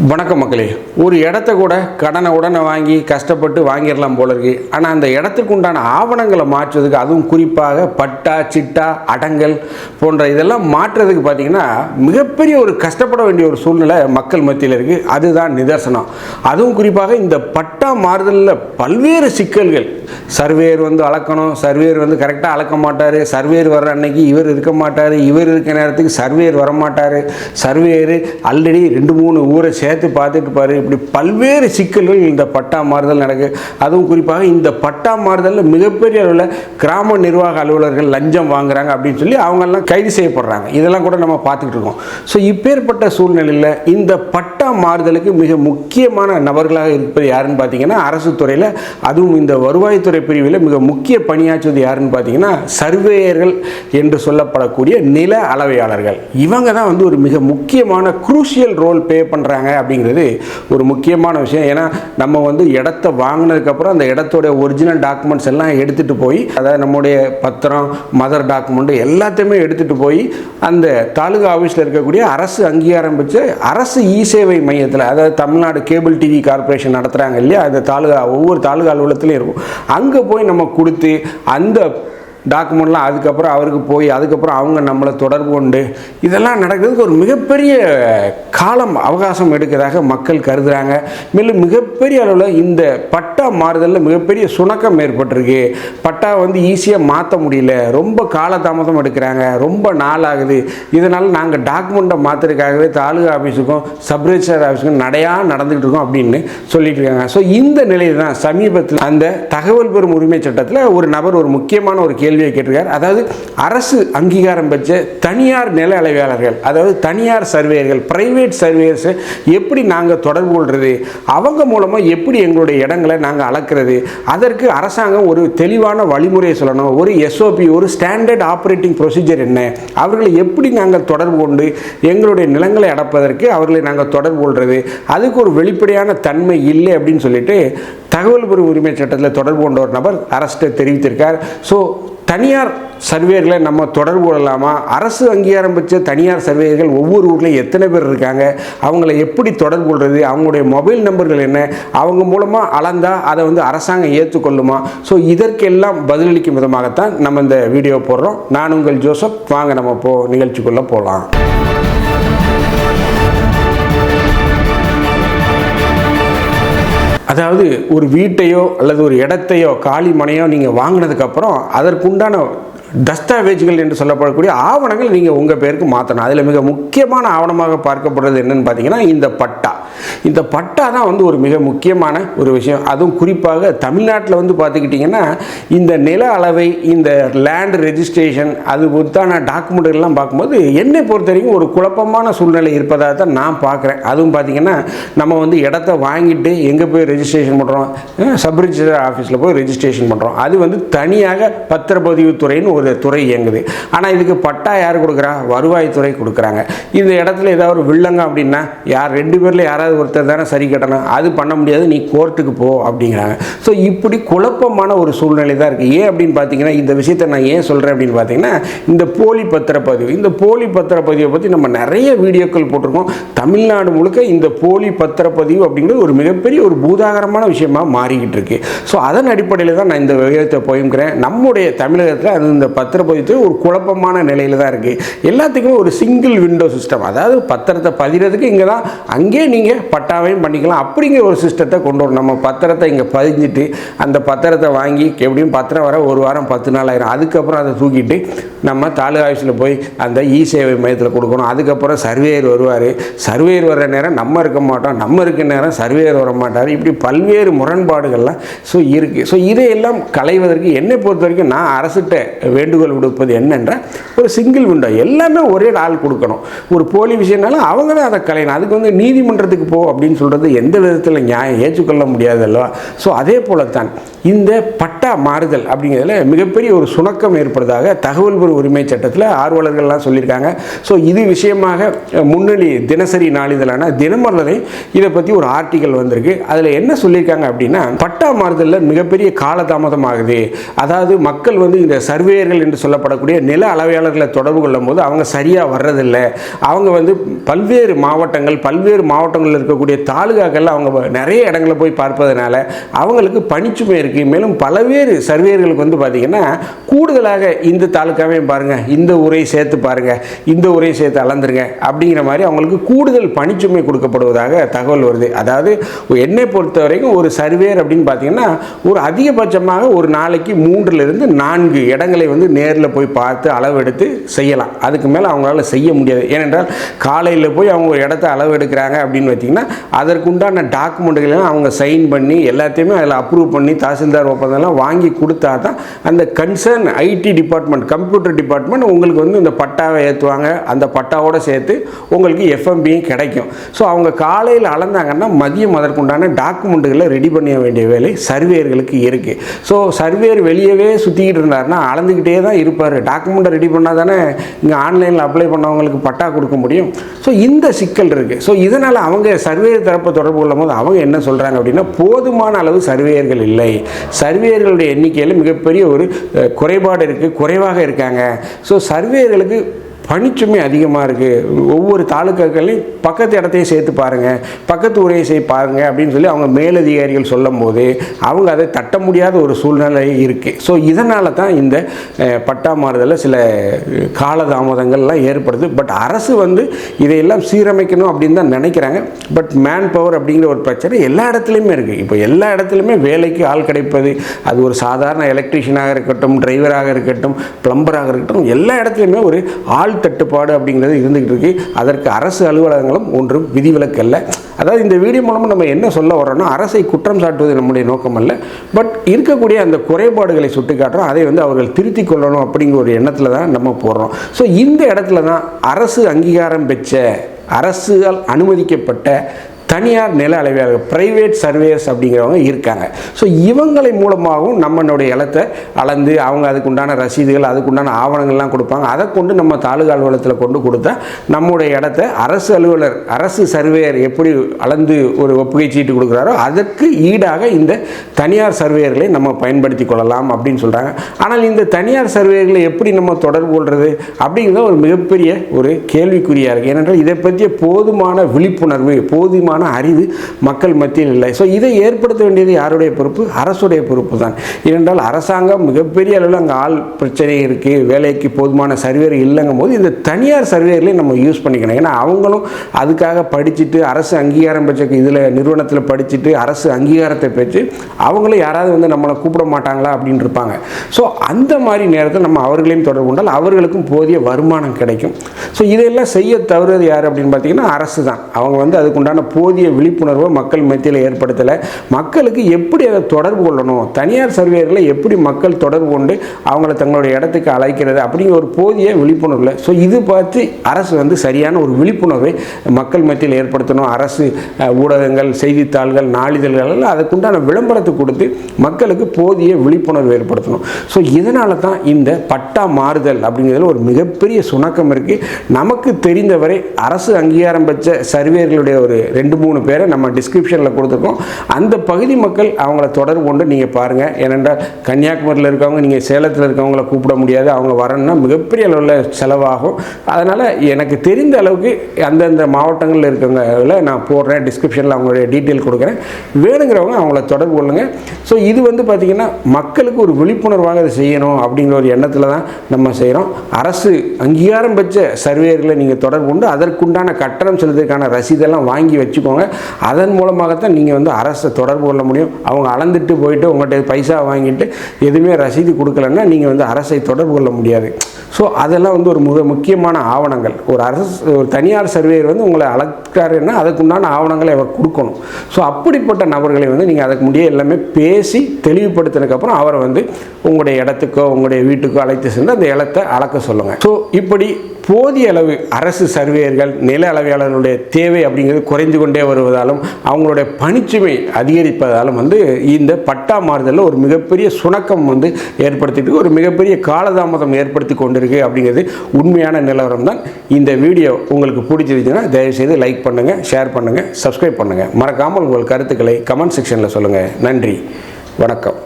வணக்கம் மக்களே. ஒரு இடத்த கூட கடனை உடனே வாங்கி கஷ்டப்பட்டு வாங்கிடலாம் போல இருக்கு. ஆனால் அந்த இடத்துக்கு உண்டான ஆவணங்களை மாற்றுறதுக்கு அதுவும் குறிப்பாக பட்டா சிட்டா அடங்கல் போன்ற இதெல்லாம் மாற்றுறதுக்கு பார்த்தீங்கன்னா மிகப்பெரிய ஒரு கஷ்டப்பட வேண்டிய ஒரு சூழ்நிலை மக்கள் மத்தியில் இருக்குது அதுதான் நிதர்சனம். அதுவும் குறிப்பாக இந்த பட்டா மாறுதலில் பல்வேறு சிக்கல்கள் சர்வேயர் வந்து அளக்கணும் சர்வேயர் வந்து கரெக்டாக அளக்க மாட்டார். சர்வேர் வர்ற அன்னைக்கு இவர் இருக்க மாட்டார். இவர் இருக்க நேரத்துக்கு சர்வேர் வர மாட்டார். சர்வேயர் ஆல்ரெடி ரெண்டு மூணு ஊரை சேர்த்து பார்த்துட்டு பாரு இப்படி பல்வேறு சிக்கல்கள் இந்த பட்டா மாறுதல் நடக்கு. அதுவும் குறிப்பாக இந்த பட்டா மாறுதலில் மிகப்பெரிய அளவில் கிராம நிர்வாக அலுவலர்கள் லஞ்சம் வாங்குறாங்க அப்படின்னு சொல்லி அவங்கெல்லாம் கைது செய்யப்படுறாங்க. இதெல்லாம் கூட நம்ம பார்த்துக்கிட்டு இருக்கோம். ஸோ இப்பேற்பட்ட சூழ்நிலையில் இந்த பட்டா மாறுதலுக்கு மிக முக்கியமான நபர்களாக இருப்பது யாருன்னு பார்த்தீங்கன்னா அரசு துறையில் அதுவும் இந்த வருவாய் வருவாய்த்துறை பிரிவில் மிக முக்கிய பணியாற்றுவது யாருன்னு பார்த்தீங்கன்னா சர்வேயர்கள் என்று சொல்லப்படக்கூடிய நில அளவையாளர்கள். இவங்க தான் வந்து ஒரு மிக முக்கியமான குரூஷியல் ரோல் பே பண்ணுறாங்க அப்படிங்கிறது ஒரு முக்கியமான விஷயம். ஏன்னா நம்ம வந்து இடத்த வாங்கினதுக்கப்புறம் அந்த இடத்தோட ஒரிஜினல் டாக்குமெண்ட்ஸ் எல்லாம் எடுத்துகிட்டு போய் அதாவது நம்முடைய பத்திரம் மதர் டாக்குமெண்ட் எல்லாத்தையுமே எடுத்துகிட்டு போய் அந்த தாலுகா ஆஃபீஸில் இருக்கக்கூடிய அரசு அங்கீகாரம் பெற்ற அரசு இ சேவை மையத்தில் அதாவது தமிழ்நாடு கேபிள் டிவி கார்ப்பரேஷன் நடத்துகிறாங்க இல்லையா? அந்த தாலுகா ஒவ்வொரு தாலுகா அலுவலகத்திலையும் இருக்கும். அங்கே போய் நம்ம கொடுத்து அந்த டாக்குமெண்ட்லாம் அதுக்கப்புறம் அவருக்கு போய் அதுக்கப்புறம் அவங்க நம்மளை தொடர்பு கொண்டு இதெல்லாம் நடக்கிறதுக்கு ஒரு மிகப்பெரிய காலம் அவகாசம் எடுக்கிறதாக மக்கள் கருதுகிறாங்க மேலும் மிகப்பெரிய அளவில் இந்த பட்டா மாறுதலில் மிகப்பெரிய சுணக்கம் ஏற்பட்டிருக்கு. பட்டா வந்து ஈஸியாக மாற்ற முடியல. ரொம்ப காலதாமதம் எடுக்கிறாங்க. ரொம்ப நாள் ஆகுது இதனால் நாங்கள் டாக்குமெண்ட்டை மாற்றுறதுக்காகவே தாலுகா ஆஃபீஸுக்கும் சப்ரிஜிஸ்டர் ஆஃபீஸுக்கும் நடையாக நடந்துகிட்டு இருக்கோம் அப்படின்னு சொல்லிட்டு இருக்காங்க. ஸோ இந்த நிலையில் தான் சமீபத்தில் அந்த தகவல் பெறும் உரிமை சட்டத்தில் ஒரு நபர் ஒரு முக்கியமான ஒரு கேள்வி கேள்வியை கேட்டிருக்கார். அதாவது அரசு அங்கீகாரம் பெற்ற தனியார் நில அளவையாளர்கள் அதாவது தனியார் சர்வேயர்கள் பிரைவேட் சர்வேயர்ஸை எப்படி நாங்கள் தொடர்பு கொள்வது அவங்க மூலமாக எப்படி எங்களுடைய இடங்களை நாங்கள் அளக்கிறது அதற்கு அரசாங்கம் ஒரு தெளிவான வழிமுறையை சொல்லணும். ஒரு எஸ்ஓபி ஒரு ஸ்டாண்டர்ட் ஆப்ரேட்டிங் ப்ரொசீஜர் என்ன அவர்களை எப்படி நாங்கள் தொடர்பு கொண்டு எங்களுடைய நிலங்களை அடப்பதற்கு அவர்களை நாங்கள் தொடர்பு கொள்வது அதுக்கு ஒரு வெளிப்படையான தன்மை இல்லை அப்படின்னு சொல்லிட்டு தகவல் பெறும் உரிமை சட்டத்தில் தொடர்பு கொண்ட ஒரு நபர் அரஸ்ட்டை தெரிவித்திருக்கார். ஸோ தனியார் சர்வேயர்களை நம்ம தொடர்பு கொள்ளலாமா? அரசு அங்கீகாரம் பெற்ற தனியார் சர்வேயர்கள் ஒவ்வொரு ஊர்லேயும் எத்தனை பேர் இருக்காங்க? அவங்கள எப்படி தொடர்பு கொள்வது அவங்களுடைய மொபைல் நம்பர்கள் என்ன? அவங்க மூலமாக அளந்தால் அதை வந்து அரசாங்கம் ஏற்றுக்கொள்ளுமா? ஸோ இதற்கெல்லாம் பதிலளிக்கும் விதமாகத்தான் நம்ம இந்த வீடியோ போடுறோம். நான் உங்கள் ஜோசப். வாங்க நம்ம போ நிகழ்ச்சிக்குள்ளே போகலாம் அதாவது ஒரு வீட்டையோ அல்லது ஒரு இடத்தையோ காலி மனையோ நீங்கள் வாங்கினதுக்கப்புறம் அதற்குண்டான தஸ்தாவேஜுகள் என்று சொல்லப்படக்கூடிய ஆவணங்கள் நீங்கள் உங்கள் பேருக்கு மாற்றணும் அதில் மிக முக்கியமான ஆவணமாக பார்க்கப்படுறது என்னன்னு பார்த்தீங்கன்னா இந்த பட்டா. இந்த பட்டா தான் வந்து ஒரு மிக முக்கியமான ஒரு விஷயம். அதுவும் குறிப்பாக தமிழ்நாட்டில் வந்து பார்த்துக்கிட்டிங்கன்னா இந்த நில அளவை இந்த லேண்ட் ரெஜிஸ்ட்ரேஷன் அது பொறுத்தான டாக்குமெண்ட்லாம் பார்க்கும்போது என்னை பொறுத்த வரைக்கும் ஒரு குழப்பமான சூழ்நிலை இருப்பதாக தான் நான் பார்க்குறேன். அதுவும் பார்த்தீங்கன்னா நம்ம வந்து இடத்த வாங்கிட்டு எங்கே போய் ரெஜிஸ்ட்ரேஷன் பண்ணுறோம் சப் ரிஜிஸ்டர் ஆஃபீஸில் போய் ரெஜிஸ்ட்ரேஷன் பண்ணுறோம் அது வந்து தனியாக பத்திரப்பதிவுத்துறைன்னு ஒரு துறை இயங்குது. ஆனால் இதுக்கு பட்டா யார் கொடுக்குறா? வருவாய்த்துறை கொடுக்குறாங்க. இந்த இடத்துல ஏதாவது ஒரு வில்லங்க அப்படின்னா யார் ரெண்டு பேரில் யாராவது ஒருத்தர் தானே சரி கட்டணும். அது பண்ண முடியாது. நீ கோர்ட்டுக்கு போ அப்படிங்கிறாங்க. ஸோ இப்படி குழப்பமான ஒரு சூழ்நிலை தான் இருக்குது ஏன் அப்படின்னு பார்த்தீங்கன்னா இந்த விஷயத்தை நான் ஏன் சொல்கிறேன் அப்படின்னு பார்த்தீங்கன்னா இந்த போலி பத்திரப்பதிவு இந்த போலி பத்திரப்பதிவை பற்றி நம்ம நிறைய வீடியோக்கள் போட்டிருக்கோம். தமிழ்நாடு முழுக்க இந்த போலி பத்திரப்பதிவு அப்படிங்கிறது ஒரு மிகப்பெரிய ஒரு பூதாகரமான விஷயமா மாறிக்கிட்டு இருக்கு. ஸோ அதன் அடிப்படையில் தான் நான் இந்த விவரத்தை போயுங்கிறேன் நம்முடைய தமிழகத்தில் அது இந்த பத்திரப்பதிவுத்துறை ஒரு குழப்பமான நிலையில் தான் இருக்குது எல்லாத்துக்குமே ஒரு சிங்கிள் விண்டோ சிஸ்டம் அதாவது பத்திரத்தை பதிகிறதுக்கு இங்கே தான் அங்கேயே நீங்கள் பட்டாவையும் பண்ணிக்கலாம். அப்படிங்கிற ஒரு சிஸ்டத்தை கொண்டு வரணும். நம்ம பத்திரத்தை இங்கே பதிஞ்சிட்டு அந்த பத்திரத்தை வாங்கி எப்படியும் பத்திரம் வர ஒரு வாரம் பத்து நாள் ஆயிரும். அதுக்கப்புறம் அதை தூக்கிட்டு நம்ம தாலுகா ஆஃபீஸில் போய் அந்த இ சேவை மையத்தில் கொடுக்கணும். அதுக்கப்புறம் சர்வேயர் வருவார். சர்வேயர் வர்ற நேரம் நம்ம இருக்க மாட்டோம். நம்ம இருக்க நேரம் சர்வேயர் வர மாட்டார். இப்படி பல்வேறு முரண்பாடுகள்லாம் ஸோ இருக்குது ஸோ இதையெல்லாம் களைவதற்கு என்னை பொறுத்த வரைக்கும் நான் அரசுகிட்ட வேண்டுகோள் விடுப்பது என்னென்றால் ஒரு சிங்கிள் விண்டோ எல்லாமே ஒரே ஆள் கொடுக்கணும். ஒரு போலி விஷயம்னாலும் அவங்க தான் அதை கலையணும். அதுக்கு வந்து நீதிமன்றத்துக்கு போ அப்படின்னு சொல்கிறது எந்த விதத்தில் நியாயம் ஏற்றுக்கொள்ள முடியாது அல்லவா? ஸோ அதே போலத்தான் இந்த பட்டா மாறுதல் அப்படிங்கிறதுல மிகப்பெரிய ஒரு சுணக்கம் ஏற்படுவதாக தகவல் பெறும் உரிமை சட்டத்தில் ஆர்வலர்கள்லாம் சொல்லியிருக்காங்க. ஸோ இது விஷயமாக முன்னணி தினசரி நாளிதழான தினமலரை இதை பற்றி ஒரு ஆர்டிக்கல் வந்திருக்கு. அதில் என்ன சொல்லியிருக்காங்க அப்படின்னா பட்டா மாறுதலில் மிகப்பெரிய காலதாமதம் ஆகுது. அதாவது மக்கள் வந்து இந்த சர்வேயர்கள் என்று சொல்லப்படக்கூடிய நில அளவையாளர்களை தொடர்பு கொள்ளும் போது அவங்க சரியாக வர்றதில்லை. அவங்க வந்து பல்வேறு மாவட்டங்கள் பல்வேறு மாவட்டங்களில் இருக்கக்கூடிய தாலுகாக்களில் அவங்க நிறைய இடங்களில் போய் பார்ப்பதனால அவங்களுக்கு பணிச்சுமை இருக்குது மேலும் பலவேறு சர்வேயர்களுக்கு வந்து பார்த்திங்கன்னா கூடுதலாக இந்த தாலுக்காவையும் பாருங்கள் இந்த உரையை சேர்த்து பாருங்கள் இந்த ஊரையும் சேர்த்து அளந்துருங்க அப்படிங்கிற மாதிரி அவங்களுக்கு கூடுதல் பணிச்சுமை கொடுக்கப்படுவதாக தகவல் வருது. அதாவது என்னை பொறுத்த வரைக்கும் ஒரு சர்வேர் அப்படின்னு பார்த்தீங்கன்னா ஒரு அதிகபட்சமாக ஒரு நாளைக்கு மூன்றிலிருந்து நான்கு இடங்களை வந்து நேரில் போய் பார்த்து அளவெடுத்து செய்யலாம். அதுக்கு மேலே அவங்களால செய்ய முடியாது. ஏனென்றால் காலையில் போய் அவங்க ஒரு இடத்த அளவு எடுக்கிறாங்க அப்படின்னு பார்த்தீங்கன்னா அதற்குண்டான டாக்குமெண்ட்டுகளெல்லாம் அவங்க சைன் பண்ணி எல்லாத்தையுமே அதில் அப்ரூவ் பண்ணி தாசில்தார் ஒப்பந்தம்லாம் வாங்கி கொடுத்தா தான் அந்த concern IT department computer department உங்களுக்கு வந்து இந்த பட்டாவை ஏற்றுவாங்க அந்த பட்டாவோட சேர்த்து உங்களுக்கு எஃப்எம்பியும் கிடைக்கும். ஸோ அவங்க காலையில் அளந்தாங்கன்னா மதியம் அதற்குண்டான டாக்குமெண்ட்டுகளை ரெடி பண்ண வேண்டிய வேலை சர்வேயர்களுக்கு இருக்குது ஸோ சர்வேயர் வெளியவே சுற்றிக்கிட்டு இருந்தாருன்னா அளந்துக்கிட்டு தான் இருப்பார். டாக்குமெண்ட்டை ரெடி பண்ணால் தானே இங்கே ஆன்லைனில் அப்ளை பண்ணவங்களுக்கு பட்டா கொடுக்க முடியும். ஸோ இந்த சிக்கல் இருக்குது ஸோ இதனால் அவங்க சர்வேயர் தரப்பை தொடர்பு கொள்ளும் போது அவங்க என்ன சொல்கிறாங்க அப்படின்னா போதுமான அளவு சர்வேயர்கள் இல்லை. சர்வேயர்களுடைய எண்ணிக்கையில் மிகப்பெரிய ஒரு குறைபாடு இருக்குது குறைவாக இருக்காங்க. ஸோ சர்வேயர்களுக்கு பனிச்சுமை அதிகமாக இருக்குது ஒவ்வொரு தாலுக்காக்களையும் பக்கத்து இடத்தையும் சேர்த்து பாருங்கள் பக்கத்து ஊரையும் சேர்த்து பாருங்கள் அப்படின்னு சொல்லி அவங்க மேலதிகாரிகள் சொல்லும் போது அவங்க அதை தட்ட முடியாத ஒரு சூழ்நிலை இருக்குது ஸோ இதனால தான் இந்த பட்டா மாறுதலில் சில காலதாமதங்கள்லாம் ஏற்படுது. பட் அரசு வந்து இதையெல்லாம் சீரமைக்கணும் அப்படின்னு தான் நினைக்கிறாங்க. பட் மேன் பவர் அப்படிங்கிற ஒரு பிரச்சனை எல்லா இடத்துலையுமே இருக்குது இப்போ எல்லா இடத்துலையுமே வேலைக்கு ஆள் கிடைப்பது அது ஒரு சாதாரண எலக்ட்ரீஷியனாக இருக்கட்டும் டிரைவராக இருக்கட்டும் ப்ளம்பராக இருக்கட்டும் எல்லா இடத்துலையுமே ஒரு ஆள் தட்டுப்பாடு அப்படிங்கிறது இருந்துகிட்டு இருக்கு. அதற்கு அரசு அலுவலகங்களும் ஒன்றும் விதிவிலக்கு அல்ல அதாவது இந்த வீடியோ மூலமாக நம்ம என்ன சொல்ல வரோம்னா அரசை குற்றம் சாட்டுவது நம்முடைய நோக்கம் அல்ல. பட் இருக்கக்கூடிய அந்த குறைபாடுகளை சுட்டிக்காட்டுறோம். அதை வந்து அவர்கள் திருத்திக் கொள்ளணும் அப்படிங்கிற ஒரு எண்ணத்தில் தான் நம்ம போடுறோம் ஸோ இந்த இடத்துல தான் அரசு அங்கீகாரம் பெற்ற அரசால் அனுமதிக்கப்பட்ட தனியார் நில அளவியாளர்கள் பிரைவேட் சர்வேயர்ஸ் அப்படிங்கிறவங்க இருக்காங்க. ஸோ இவங்களை மூலமாகவும் நம்மளுடைய இடத்தை அளந்து அவங்க அதுக்குண்டான ரசீதுகள் அதுக்குண்டான ஆவணங்கள்லாம் கொடுப்பாங்க. அதை கொண்டு நம்ம தாலுகா அலுவலகத்தில் கொண்டு கொடுத்தா நம்முடைய இடத்த அரசு அலுவலர் அரசு சர்வேயர் எப்படி அளந்து ஒரு ஒப்புகை சீட்டு கொடுக்குறாரோ அதற்கு ஈடாக இந்த தனியார் சர்வேயர்களை நம்ம பயன்படுத்தி கொள்ளலாம் அப்படின்னு சொல்கிறாங்க ஆனால் இந்த தனியார் சர்வேயர்களை எப்படி நம்ம தொடர்பு கொள்வது அப்படிங்கிறது ஒரு மிகப்பெரிய ஒரு கேள்விக்குறியாக இருக்குது ஏனென்றால் இதை பற்றிய போதுமான விழிப்புணர்வு போதுமான அறிவு மக்கள் மத்தியில் இல்லை. ஸோ இதை ஏற்படுத்த வேண்டியது யாருடைய பொறுப்பு? அரசுடைய பொறுப்பு தான். ஏனென்றால் அரசாங்கம் மிகப்பெரிய அளவில் அங்கே ஆள் பிரச்சனை இருக்குது வேலைக்கு போதுமான சர்வேர் இல்லைங்கும் போது இந்த தனியார் சர்வேர்களையும் நம்ம யூஸ் பண்ணிக்கணும். ஏன்னா அவங்களும் அதுக்காக படிச்சுட்டு அரசு அங்கீகாரம் பெற்ற இதில் நிறுவனத்தில் படிச்சுட்டு அரசு அங்கீகாரத்தை பெற்று அவங்களும் யாராவது வந்து நம்மளை கூப்பிட மாட்டாங்களா அப்படின்னு இருப்பாங்க. ஸோ அந்த மாதிரி நேரத்தில் நம்ம அவர்களையும் தொடர்பு கொண்டால் அவர்களுக்கும் போதிய வருமானம் கிடைக்கும். ஸோ இதையெல்லாம் செய்ய தவறுவது யார் அப்படின்னு பார்த்தீங்கன்னா அரசு தான். அவங்க வந்து அதுக்குண்டான போதிய போதிய விழிப்புணர்வை மக்கள் மத்தியில் ஏற்படுத்தலை. மக்களுக்கு எப்படி அதை தொடர்பு கொள்ளணும்? தனியார் சர்வேயர்களை எப்படி மக்கள் தொடர்பு கொண்டு அவங்கள தங்களுடைய இடத்துக்கு அழைக்கிறது அப்படிங்கிற ஒரு போதிய விழிப்புணர்வு இல்லை ஸோ இது பார்த்து அரசு வந்து சரியான ஒரு விழிப்புணர்வை மக்கள் மத்தியில் ஏற்படுத்தணும். அரசு ஊடகங்கள் செய்தித்தாள்கள் நாளிதழ்கள் எல்லாம் அதுக்குண்டான விளம்பரத்தை கொடுத்து மக்களுக்கு போதிய விழிப்புணர்வு ஏற்படுத்தணும். ஸோ இதனால தான் இந்த பட்டா மாறுதல் அப்படிங்கிறதுல ஒரு மிகப்பெரிய சுணக்கம் இருக்குது நமக்கு தெரிந்தவரை அரசு அங்கீகாரம் பெற்ற சர்வேயர்களுடைய ஒரு ரெண்டு மூணு பேரை நம்ம டிஸ்கிரிப்ஷனில் கொடுத்துருக்கோம். அந்த பகுதி மக்கள் அவங்கள தொடர்பு கொண்டு நீங்கள் பாருங்கள் ஏனென்றால் கன்னியாகுமரியில் இருக்கவங்க நீங்கள் சேலத்தில் இருக்கவங்கள கூப்பிட முடியாது. அவங்க வரணும்னா மிகப்பெரிய அளவில் செலவாகும். அதனால் எனக்கு தெரிந்த அளவுக்கு அந்தந்த மாவட்டங்களில் இருக்கவங்கள நான் போடுறேன். டிஸ்கிரிப்ஷனில் அவங்களுடைய டீட்டெயில் கொடுக்குறேன். வேணுங்கிறவங்க அவங்கள தொடர்பு கொள்ளுங்கள் ஸோ இது வந்து பார்த்திங்கன்னா மக்களுக்கு ஒரு விழிப்புணர்வாக அதை செய்யணும் அப்படிங்கிற ஒரு எண்ணத்தில் தான் நம்ம செய்கிறோம் அரசு அங்கீகாரம் பெற்ற சர்வேயர்களை நீங்கள் தொடர்பு கொண்டு அதற்குண்டான கட்டணம் செலுத்துறதுக்கான ரசீதெல்லாம் வாங்கி வச்சுக்கோங்க. அதன் மூலமாகத்தான் நீங்கள் வந்து அரசை தொடர்பு கொள்ள முடியும். அவங்க அளந்துட்டு போயிட்டு உங்கள்கிட்ட பைசா வாங்கிட்டு எதுவுமே ரசீது கொடுக்கலன்னா நீங்கள் வந்து அரசை தொடர்பு கொள்ள முடியாது. ஸோ அதெல்லாம் வந்து ஒரு மிக முக்கியமான ஆவணங்கள். ஒரு அரசு ஒரு தனியார் சர்வேயர் வந்து உங்களை அழைக்கிறாருன்னா அதுக்குண்டான ஆவணங்களை அவர் கொடுக்கணும். ஸோ அப்படிப்பட்ட நபர்களை வந்து நீங்கள் அதுக்கு முடிய எல்லாமே பேசி தெளிவுபடுத்தினதுக்கப்புறம் அவரை வந்து உங்களுடைய இடத்துக்கோ உங்களுடைய வீட்டுக்கோ அழைத்து சென்று அந்த இடத்தை அளக்க சொல்லுங்கள் ஸோ இப்படி போதிய அளவு அரசு சர்வேயர்கள் நில அளவையாளர்களுடைய தேவை அப்படிங்கிறது குறைந்து கொண்டே வருவதாலும் அவங்களுடைய பணிச்சுமை அதிகரிப்பதாலும் வந்து இந்த பட்டா மாறுதலில் ஒரு மிகப்பெரிய சுணக்கம் வந்து ஏற்படுத்திட்டு ஒரு மிகப்பெரிய காலதாமதம் ஏற்படுத்தி கொண்டிருக்கு அப்படிங்கிறது உண்மையான நிலவரம் தான். இந்த வீடியோ உங்களுக்கு பிடிச்சிருச்சுன்னா தயவுசெய்து லைக் பண்ணுங்கள் ஷேர் பண்ணுங்கள் சப்ஸ்கிரைப் பண்ணுங்கள் மறக்காமல் உங்கள் கருத்துக்களை கமெண்ட் செக்ஷனில் சொல்லுங்கள் நன்றி வணக்கம்.